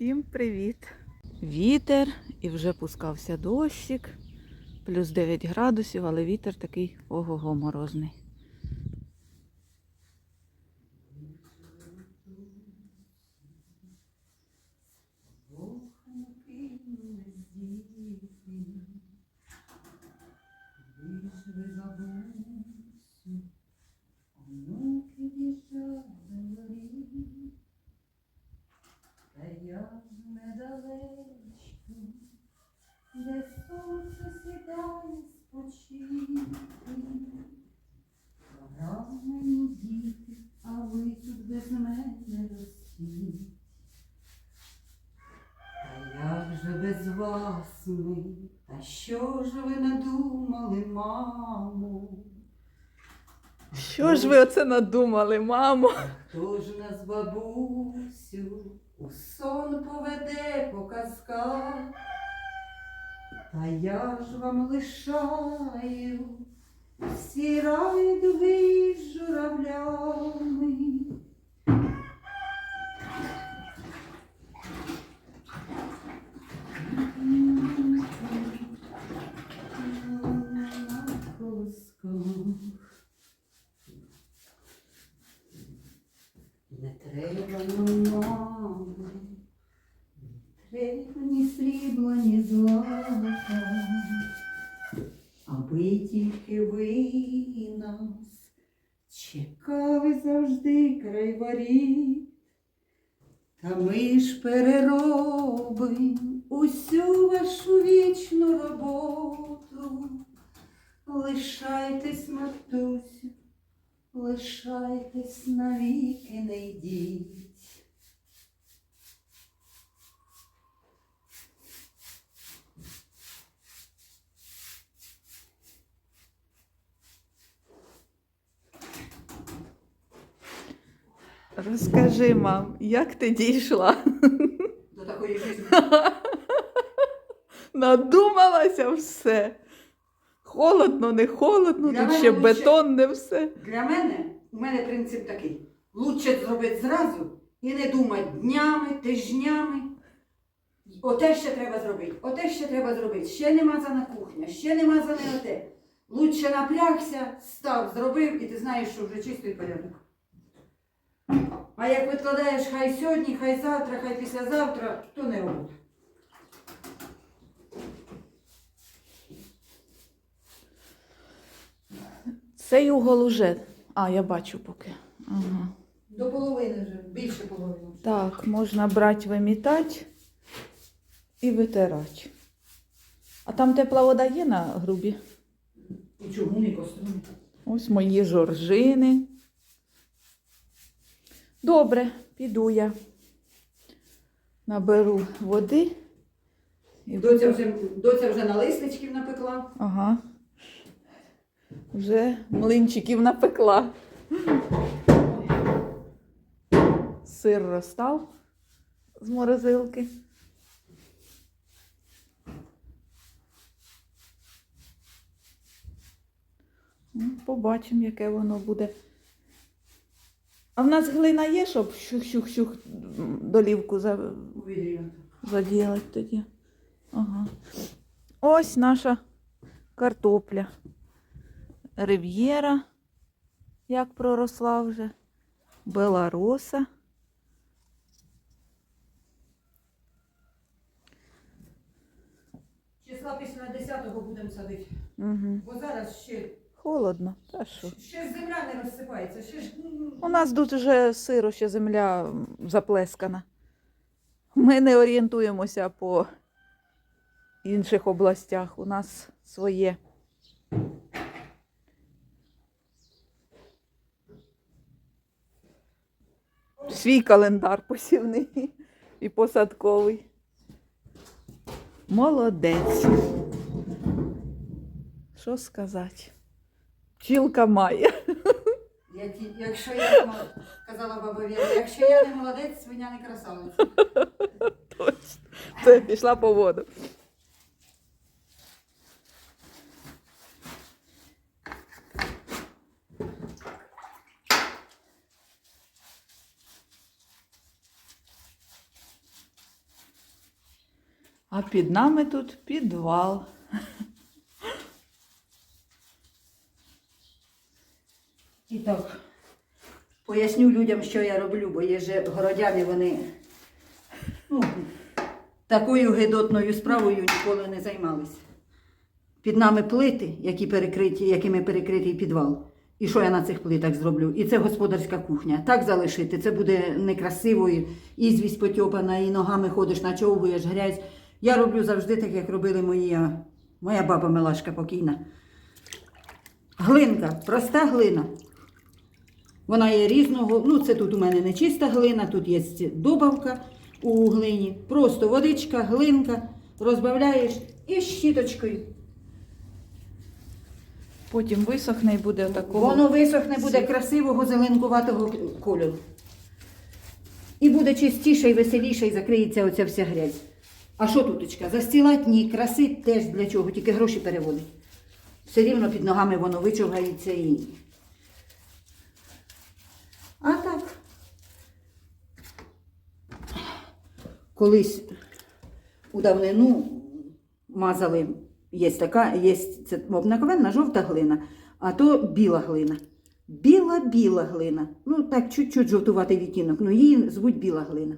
Всім привіт! Вітер і вже пускався дощик. Плюс 9 градусів, але вітер такий ого-го морозний. Я недалечко, де сонце сідає спочити. Пора мені діти, а ви тут без мене ростіть. Та як же без вас ми, та що ж ви надумали, мамо? Що ж ви оце надумали, мамо? Хто ж нас, бабусю, у сон поведе по казках? Та я ж вам лишаю всі райдуги з журавлями. Не треба, ну, мамо, ні срібла, ні злата, аби тільки ви нас чекали завжди край воріт. Та ми ж переробим усю вашу вічну роботу. Лишайтесь, матусю, Лишайтесь навіки, не йдіть. Розкажи, мам, як ти дійшла? До такої житті. Надумалася все. Холодно, не холодно, Для тут мене ще лучше- бетонне все. Для мене, у мене принцип такий. Лучше зробити зразу і не думати днями, тижнями. Оте ще треба зробити, оте ще треба зробити. Ще не мазана кухня, ще не мазане оте. Лучше напрягся, став, зробив, і ти знаєш, що вже чистий порядок. А як відкладаєш хай сьогодні, хай завтра, хай післязавтра, то не робота. Цей угол уже. А, я бачу поки. Ага. До половини вже, більше половини. Так, можна брати, вимітати і витирати. А там тепла вода є на грубі? І чугунний кострум. Ось мої жоржини. Добре, піду я. Наберу води. І Доця вже, доця вже налисничків напекла. Ага. Вже млинчиків напекла. Сир розстав з морозилки. Ну, Побачимо, яке воно буде. А в нас глина є, щоб щух-щух-щух долівку за... Заділати тоді. Ага. Ось наша картопля. Рив'єра, як проросла вже. Белароса. Числа після 10-го будемо садити. Угу. Бо зараз ще, Холодно. Та що? ще земля не розсипається. Ще ж, ну, У нас тут вже сиро, ще земля заплескана. Ми не орієнтуємося по інших областях. У нас своє. Свій календар посівний і посадковий. Молодець. Що сказати? Пчілка має. я якщо я мол- казала баба Віра, якщо я не молодець, свиня не красавиця. Точно. Це пішла по воду. А під нами тут підвал. Так, поясню людям, що я роблю, бо є же городяни, вони ну, такою гидотною справою ніколи не займалися. Під нами плити, які перекриті, якими перекритий підвал. І що я на цих плитах зроблю? І це господарська кухня. Так залишити, це буде некрасиво, і ізвість потьопана, і ногами ходиш, начовуєш грязь. Я роблю завжди так, як робили мої, моя баба Милашка покійна. Глинка, проста глина. Вона є різного. Ну, це тут у мене не чиста глина, тут є добавка у глині. Просто водичка, глинка, розбавляєш і щіточкою. Потім висохне і буде такого. Воно висохне, буде красивого зеленкуватого кольору. І буде чистіше і веселіше, і закриється оця вся грязь. А що туточка? Застілать ні, красить теж для чого, тільки гроші переводить. Все рівно під ногами воно вичовгається і. А так. Колись у давнину мазали, є така, є це обикновенна жовта глина, а то біла глина. Біла-біла глина. Ну так, чуть-чуть жовтуватий відтінок, ну її звуть біла глина.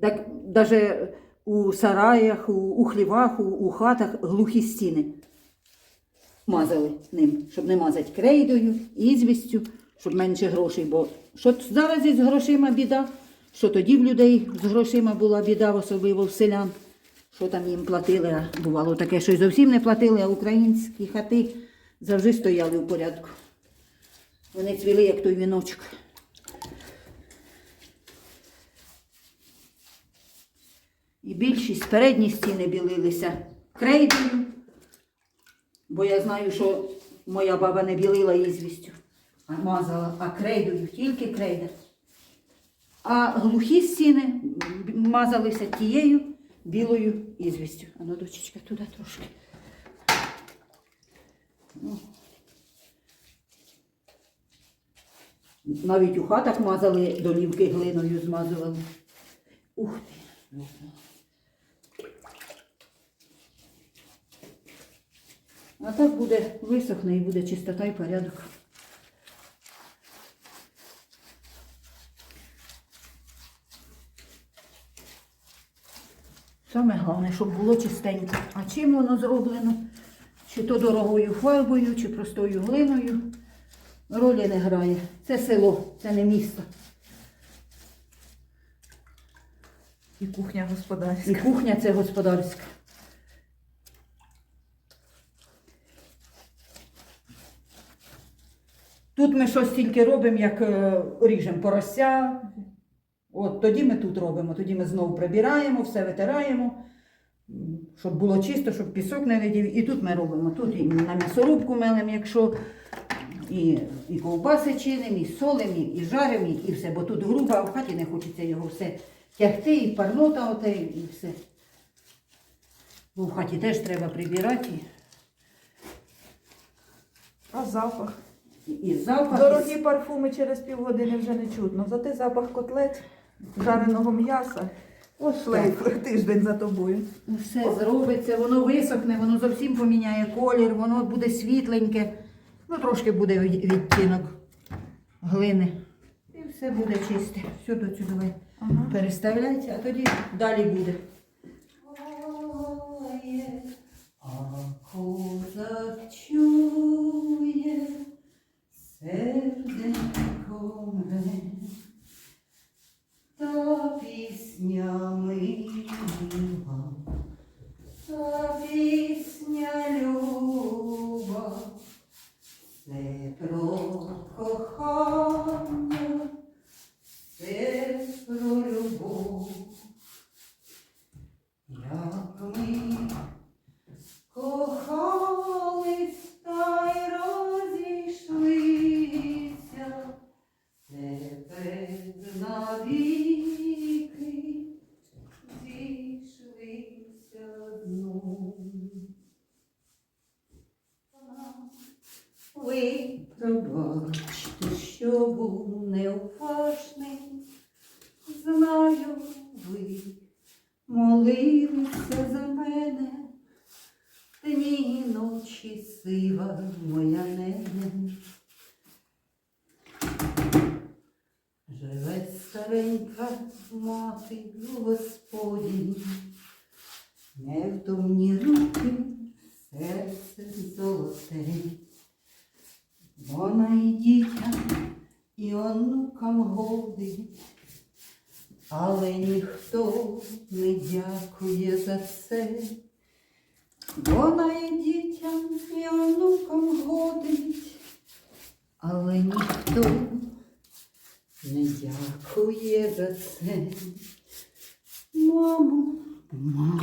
Так навіть у сараях, у, у хлівах, у, у хатах глухі стіни мазали ним, щоб не мазати крейдою, ізвістю, щоб менше грошей. Бо що зараз із грошима біда, що тоді в людей з грошима була біда, особливо в селян. Що там їм платили, а бувало таке, що й зовсім не платили, а українські хати завжди стояли в порядку. Вони цвіли, як той віночок. І більшість передні стіни білилися крейдою, бо я знаю, що моя баба не білила ізвістю, а мазала, а крейдою, тільки крейда. А глухі стіни мазалися тією білою ізвістю. А ну, дочечка, туди трошки. Ну. Навіть у хатах мазали, долівки глиною змазували. Ух ти. А так буде висохне і буде чистота і порядок. Саме головне, щоб було чистенько. А чим воно зроблено? Чи то дорогою фарбою, чи простою глиною. Ролі не грає. Це село, це не місто. І кухня господарська. І кухня це господарська. Тут ми щось тільки робимо, як е, ріжемо порося. От тоді ми тут робимо, тоді ми знову прибираємо, все витираємо, щоб було чисто, щоб пісок не видів. І тут ми робимо. Тут і на м'ясорубку мелем, якщо і, і ковбаси чинимо, і солимо, і, жаримо, і, все. Бо тут грубо, а в хаті не хочеться його все тягти, і парнота оте, і все. Бо в хаті теж треба прибирати. А запах. І запах. Дорогі парфуми через півгодини вже не чутно. Зате запах котлет, жареного м'яса. Ось шлейф тиждень за тобою. Ну, Все зробиться, воно висохне, воно зовсім поміняє колір, воно буде світленьке, ну трошки буде відтінок глини. І все буде чисте. Все до цього давай Ага. переставляйте, а тоді далі буде. Козак чує, серденько мене, та пісня мила, та пісня люба, це про кохання, це про любов. Молилися за мене, дні ночі сива моя нене. Живе старенька мати в Господі, невтомні руки, серце золоте. Вона і дітям, і онукам годить, але ніхто не дякує за це. Вона і дітям, і онукам годить, але ніхто не дякує за це. Мамо, мамо.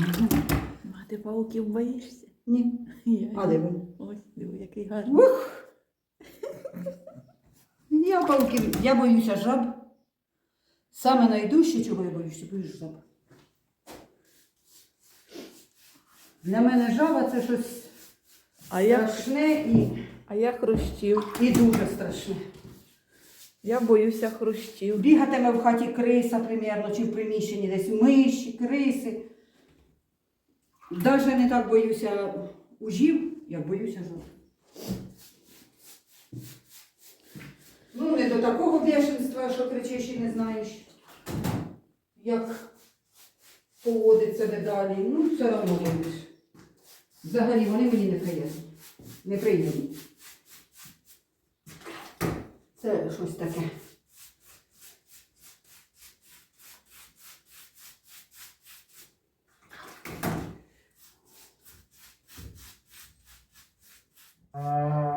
Мати пауків боїшся? Ні. Я. А де він? Ось, диви, який гарний. Ух! Я пауків, я боюся жаб. Саме найдужче, чого я боюся, боюсь жаб. Для мене жаба це щось А я, страшне і, а я хрущів. і дуже страшне. Я боюся хрущів. Бігатиме в хаті криса, примірно, чи в приміщенні десь миші, криси. Даже не так боюся ужів, як боюся жаб. Ну, не до такого бешенства, що кричиш і не знаєш, як поводить себе далі. Ну, все одно боюсь. Взагалі вони мені не приємні. Неприємні. Це щось таке. Хто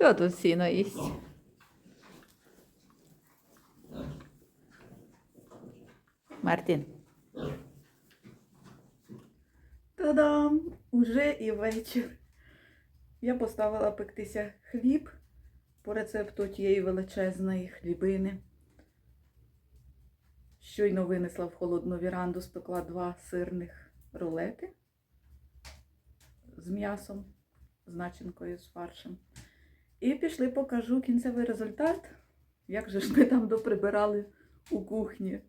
тут сіно їсть? Мартин. Та-дам! Уже і вечір. Я поставила пектися хліб по рецепту тієї величезної хлібини. Щойно винесла в холодну віранду, спекла два сирних рулети з м'ясом, з начинкою, з фаршем. І пішли, покажу кінцевий результат. Як же ж ми там доприбирали у кухні.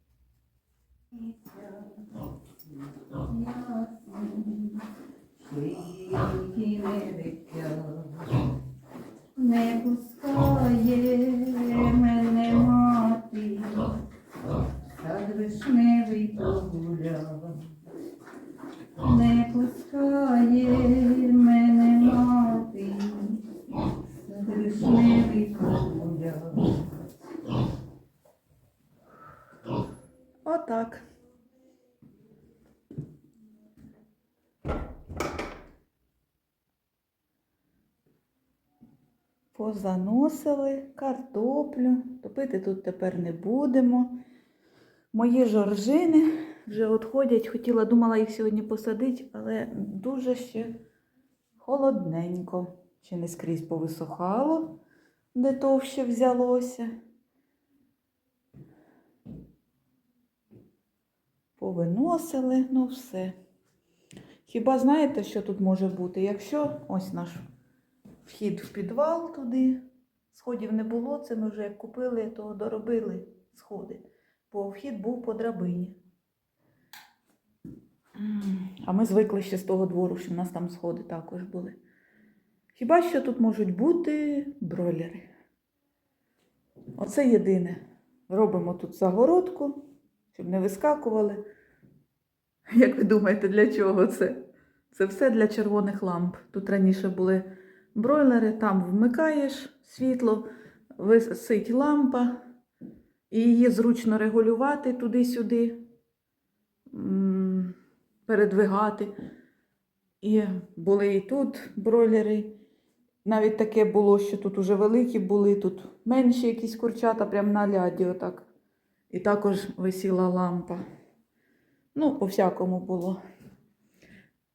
Не пускає мене мати, сад вишневий погуляв. Не пускає мене мати, сад вишневий погуляв. Отак. Позаносили картоплю. Топити тут тепер не будемо. Мої жоржини вже відходять. Хотіла, думала їх сьогодні посадити, але дуже ще холодненько. Ще не скрізь повисохало, де товще взялося. Повиносили, ну все. Хіба знаєте, що тут може бути? Якщо ось наш вхід в підвал туди, сходів не було, це ми вже як купили, то доробили сходи. Бо вхід був по драбині. А ми звикли ще з того двору, що в нас там сходи також були. Хіба що тут можуть бути бройлери? Оце єдине. Робимо тут загородку, щоб не вискакували. Як ви думаєте, для чого це? Це все для червоних ламп. Тут раніше були бройлери, там вмикаєш світло, висить лампа, і її зручно регулювати туди-сюди, передвигати. І були і тут бройлери. Навіть таке було, що тут уже великі були, тут менші якісь курчата, прямо на ляді отак. І також висіла лампа. Ну, по-всякому було.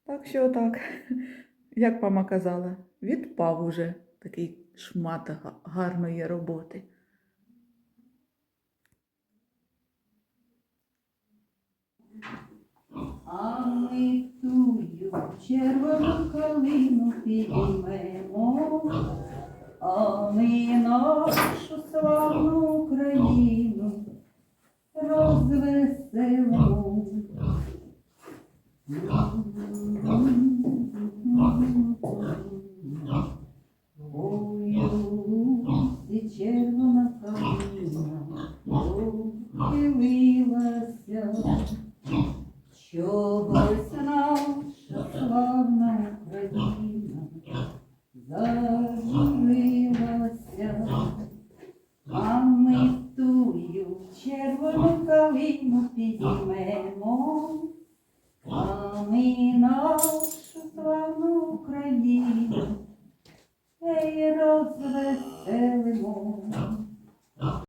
Так що так, як мама казала, відпав уже такий шмат гарної роботи. А ми тую червону калину підіймемо, а ми нашу славну Україну розвесело. І